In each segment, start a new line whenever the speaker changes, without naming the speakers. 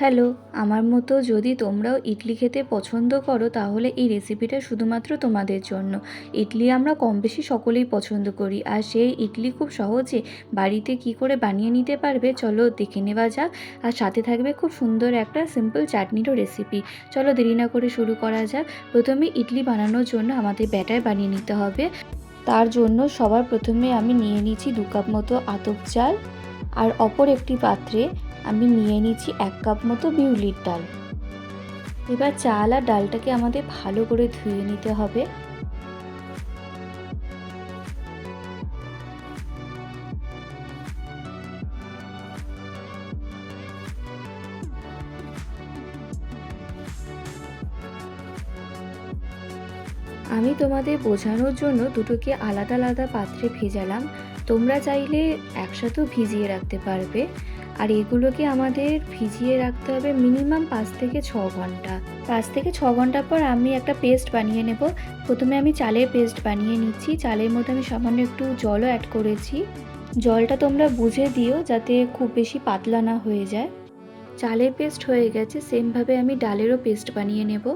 Hello, আমার মতো যদি তোমরাও ইডলি খেতে পছন্দ করো, তাহলে এই রেসিপিটা শুধুমাত্র তোমাদের জন্য। ইডলি আমরা কম বেশি সকলেই পছন্দ করি, আর সেই ইডলি খুব সহজে বাড়িতে কি করে বানিয়ে নিতে পারবে, চলো দেখে নেওয়া যাক। আর সাথে থাকবে খুব সুন্দর একটা সিম্পল চাটনিরও রেসিপি চলো দেরি না করে শুরু করা যাক। প্রথমে ইডলি বানানোর জন্য আমাদের ব্যাটার বানিয়ে নিতে হবে। তার জন্য সবার প্রথমে আমি নিয়ে নিচ্ছি দু কাপ মতো আতপ চাল, আর অপর একটি পাত্রে আমি নিয়ে নিচ্ছি এক কাপ মতো বিউলির ডাল। এবার চাল আর ডালটাকে আমাদের ভালো করে ধুয়ে নিতে হবে। আমি তোমাদের বোঝানোর জন্য দুটোকে আলাদা আলাদা পাত্রে ভেজালাম। তোমরা চাইলে একসাথেও ভিজিয়ে রাখতে পারবে। আর এগুলোকে আমাদের ভিজিয়ে রাখতে হবে মিনিমাম পাঁচ থেকে ছ ঘণ্টা। পাঁচ থেকে ছ ঘণ্টা পর আমি একটা পেস্ট বানিয়ে নেব। প্রথমে আমি চালের পেস্ট বানিয়ে নিচ্ছি। চালের মধ্যে আমি সামান্য একটু জলও অ্যাড করেছি। জলটা তোমরা বুঝে দিও যাতে খুব বেশি পাতলা না হয়ে যায়। চালের পেস্ট হয়ে গেছে, সেমভাবে আমি ডালেরও পেস্ট বানিয়ে নেব।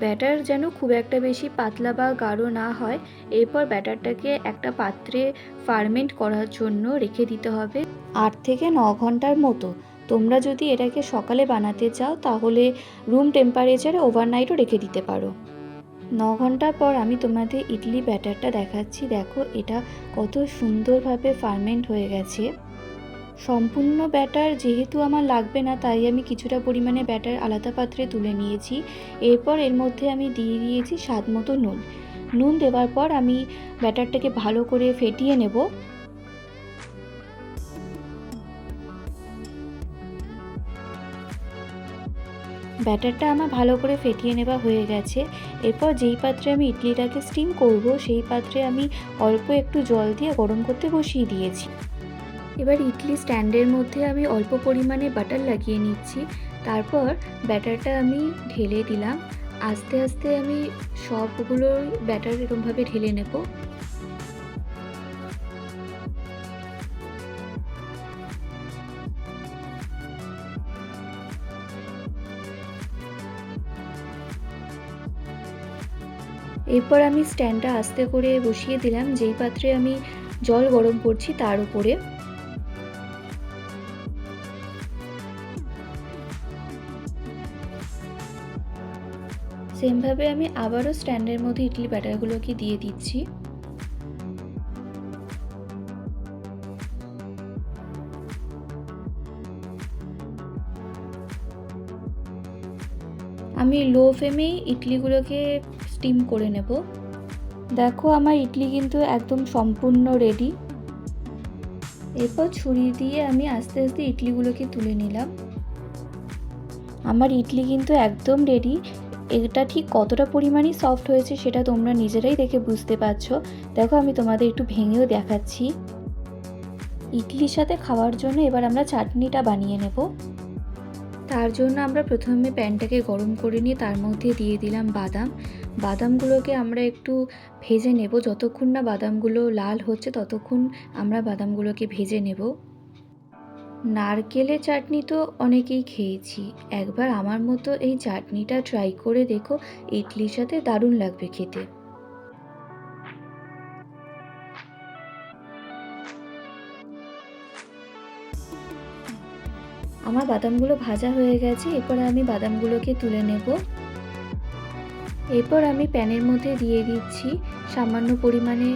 ব্যাটার যেন খুব একটা বেশি পাতলা বা গাঢ় না হয়, এরপর ব্যাটারটাকে একটা পাত্রে ফার্মেন্ট করার জন্য রেখে দিতে হবে। আট থেকে ন ঘণ্টার মতো। তোমরা যদি এটাকে সকালে বানাতে চাও, তাহলে রুম টেম্পারেচারে ওভারনাইটও রেখে দিতে পারো। ন ঘণ্টা পর আমি তোমাদের ইডলি ব্যাটারটা দেখাচ্ছি। দেখো, এটা কত সুন্দরভাবে ফার্মেন্ট হয়ে গেছে। সম্পূর্ণ ব্যাটার যেহেতু আমার লাগবে না, তাই আমি কিছুটা পরিমাণে ব্যাটার আলাদা পাত্রে তুলে নিয়েছি। এরপর এর মধ্যে আমি দিয়ে দিয়েছি স্বাদ মতো নুন। নুন দেওয়ার পর আমি ব্যাটারটাকে ভালো করে ফেটিয়ে নেব। ব্যাটারটা আমার ভালো করে ফেটিয়ে নেওয়া হয়ে গেছে। এরপর যেই পাত্রে আমি ইডলিটাকে স্টিম করব, সেই পাত্রে আমি অল্প একটু জল দিয়ে গরম করতে বসিয়ে দিয়েছি। এবার ইডলি স্ট্যান্ডের মধ্যে আমি অল্প পরিমাণে বাটার লাগিয়ে নিচ্ছি। তারপর ব্যাটারটা আমি ঢেলে দিলাম। আস্তে আস্তে আমি সবগুলো ব্যাটার এরকমভাবে ঢেলে নেব। এরপর আমি স্ট্যান্ডটা আস্তে করে বসিয়ে দিলাম, যেই পাত্রে আমি জল গরম করছি তার উপরে। সেমভাবে আমি আবারও স্ট্যান্ডের মধ্যে ইডলি ব্যাটারগুলোকে দিয়ে দিচ্ছি। আমি লো ফ্লেমেই ইডলিগুলোকে স্টিম করে নেব। দেখো আমার ইডলি কিন্তু একদম সম্পূর্ণ রেডি এরপর ছুরি দিয়ে আমি আস্তে আস্তে ইডলিগুলোকে তুলে নিলাম। আমার ইডলি কিন্তু একদম রেডি এটা ঠিক কতটা পরিমাণে সফট হয়েছে সেটা তোমরা নিজেরাই দেখে বুঝতে পারছ। দেখো আমি তোমাদের একটু ভেঙেও দেখাচ্ছি। ইডলির সাথে খাওয়ার জন্য এবার আমরা চাটনিটা বানিয়ে নেব। তার জন্য আমরা প্রথমে প্যানটাকে গরম করে নিয়ে তার মধ্যে দিয়ে দিলাম বাদাম। বাদামগুলোকে আমরা একটু ভেজে নেব। যতক্ষণ না বাদামগুলো লাল হচ্ছে, ততক্ষণ আমরা বাদামগুলোকে ভেজে নেব। নারকেলের চাটনি তো অনেকেই খেয়েছি। একবার আমার মতো এই চাটনিটা ট্রাই করে দেখো। ইডলির সাথে দারুণ লাগবে খেতে। আমার বাদামগুলো ভাজা হয়ে গেছে, এরপর আমি বাদামগুলোকে তুলে নেব। এরপর আমি প্যানের মধ্যে দিয়ে দিচ্ছি সামান্য পরিমাণে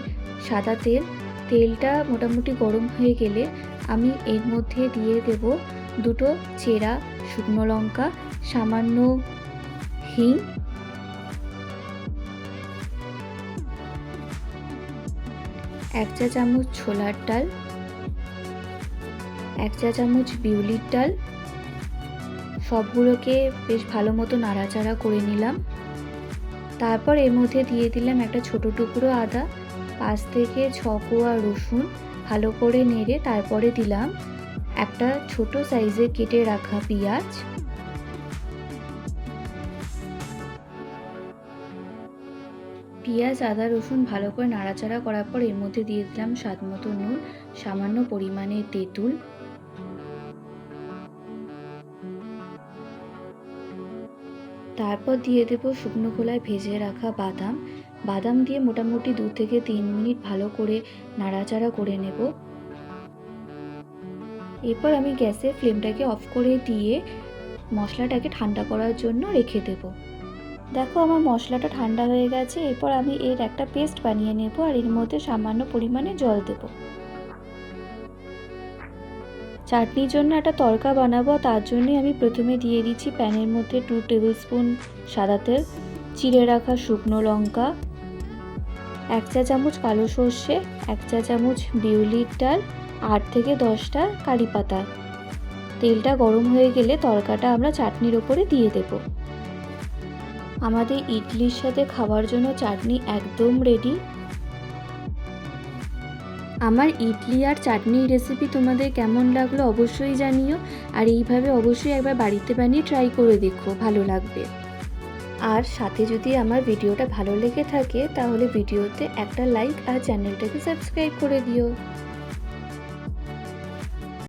সাদা তেল। তেলটা মোটামুটি গরম হয়ে গেলে আমি এর মধ্যে দিয়ে দেব দুটো চেরা শুকনো লঙ্কা, সামান্য হিং। এক চা চামচ ছোলার ডাল। এক চা চামচ বিউলির ডাল। সবগুলোকে বেশ ভালো মতো নাড়াচাড়া করে নিলাম। তারপর এর মধ্যে দিয়ে দিলাম একটা ছোট টুকরো আদা, পাঁচ থেকে ছ কোয়া রসুন ভালো করে নেড়ে তারপরে দিলাম একটা ছোট সাইজে কেটে রাখা পেঁয়াজ। পেঁয়াজ, আদা, রসুন ভালো করে নাড়াচাড়া করার পর এর মধ্যে দিয়ে দিলাম স্বাদ মতো নুন, সামান্য পরিমাণে তেঁতুল। তারপর দিয়ে দেবো শুকনো খোলায় ভেজে রাখা বাদাম। বাদাম দিয়ে মোটামুটি দু থেকে তিন মিনিট ভালো করে নাড়াচাড়া করে নেব। এরপর আমি গ্যাসের ফ্লেমটাকে অফ করে দিয়ে মশলাটাকে ঠান্ডা করার জন্য রেখে দেব। দেখো আমার মশলাটা ঠান্ডা হয়ে গেছে, এরপর আমি এর একটা পেস্ট বানিয়ে নেব আর এর মধ্যে সামান্য পরিমাণে জল দেব। চাটনির জন্য একটা তরকা বানাবো তার জন্যই আমি প্রথমে দিয়ে দিচ্ছি প্যানের মধ্যে টু টেবিল স্পুন সাদা তেল, চিড়ে রাখা শুকনো লঙ্কা, এক চা চামচ কালো সর্ষে, এক চা চামচ বিউলির ডাল, আট থেকে দশটা কারি পাতা। তেলটা গরম হয়ে গেলে তরকাটা আমরা চাটনির ওপরে দিয়ে দেব। আমাদের ইডলির সাথে খাওয়ার জন্য চাটনি একদম রেডি আমার ইডলি আর চাটনির রেসিপি তোমাদের কেমন লাগল অবশ্যই জানিও। আর এইভাবে অবশ্যই একবার বাড়িতে বানিয়ে ট্রাই করে দেখো, ভালো লাগবে। আর সাথে যদি আমার ভিডিওটা ভালো লেগে থাকে, তাহলে ভিডিওতে একটা লাইক আর চ্যানেলটাকে সাবস্ক্রাইব করে দিও।